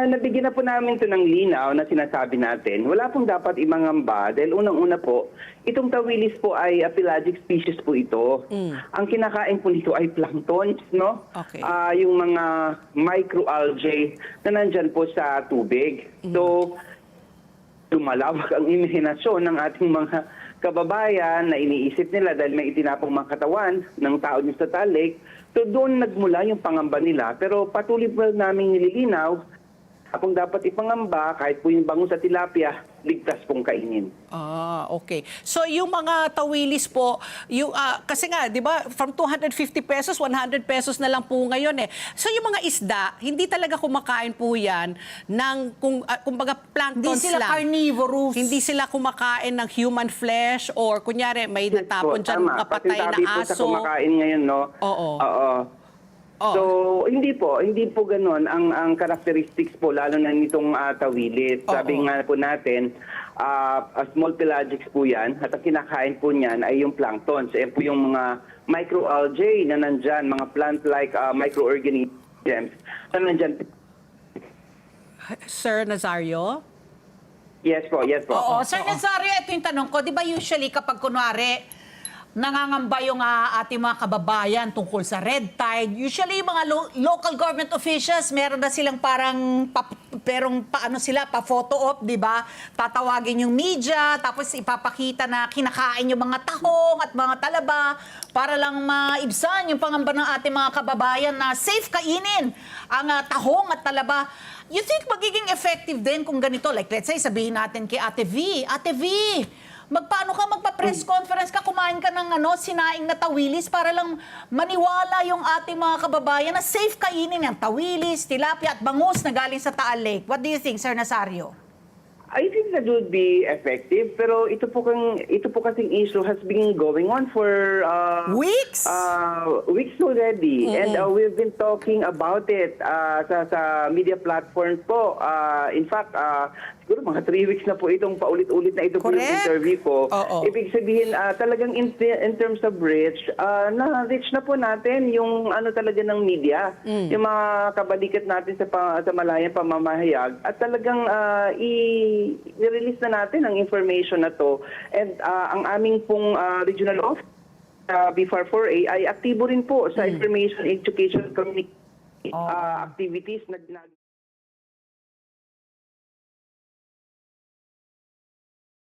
Nabigyan na po namin ito ng linaw na sinasabi natin. Wala pong dapat imangamba dahil unang-una po, itong tawilis po ay a pelagic species po ito. Ang kinakain po nito ay planktons, no? Okay. Ah, yung mga microalgae na nandyan po sa tubig. So, lumalawak ang imahinasyon ng ating mga kababayan na iniisip nila dahil may itinapong mga katawan ng tao sa Talik. So doon nagmula yung pangamba nila. Pero patuloy po namin nililinaw kung dapat ipangamba, kahit po yung bangus at tilapia, ligtas pong kainin. Ah, okay. So yung mga tawilis po, yung ah, kasi nga, 'di ba, from 250 pesos, 100 pesos na lang po ngayon eh. So yung mga isda, hindi talaga kumakain po 'yan ng kung uh, kumbaga Hindi planktons sila lang. carnivorous. Hindi sila kumakain ng human flesh or kunyari may natapon po, diyan tama. kapatay na Pasintabi po sa aso. kumakain ngayon, no? Oo. Oo. Oo. So, hindi po, hindi po ganoon ang ang characteristics po lalo na nitong uh, tawilis. Sabi Oo. nga po natin, ah, a small pelagics po 'yan at ang kinakain po niyan ay yung planktons. Ayan po yung mga microalgae na nandyan, mga plant-like ah, microorganisms na nandyan. Sir Nazario? Yes po, yes po. Oo, Sir Nazario, ito yung tanong ko. Di ba usually kapag kunwari, nangangamba yung ah, ating mga kababayan tungkol sa red tide, usually mga lo- local government officials, meron na silang parang, pa, perong paano sila, pa-photo op, di ba? Tatawagin yung media, tapos ipapakita na kinakain yung mga tahong at mga talaba para lang maibsan yung pangamba ng ating mga kababayan na safe kainin ang ah, tahong at talaba. You think magiging effective din kung ganito? Like let's say, sabihin natin kay Ate V, Ate V, magpaano ka magpa-press conference ka, kumain ka ng ano, sinaing na tawilis para lang maniwala yung ating mga kababayan na safe kainin yan. Tawilis, tilapia at bangus na galing sa Taal Lake. What do you think, Sir Nazario? I think that would be effective pero ito po kang ito po kasing issue has been going on for uh, Weeks? uh, weeks already and uh, we've been talking about it uh, sa sa media platforms po uh, in fact uh, siguro mga three weeks na po itong paulit-ulit na ito po yung Correct. interview ko. Oo. ibig sabihin uh, talagang in, in terms of reach uh, na-reach na po natin yung ano talaga ng media. Yung mga kabalikat natin sa pa, sa malayang pamamahayag. At talagang uh, i release na natin ang information na to. And uh, ang aming pong uh, regional office uh, B44A ay aktibo rin po sa information education community uh, activities na ginagawa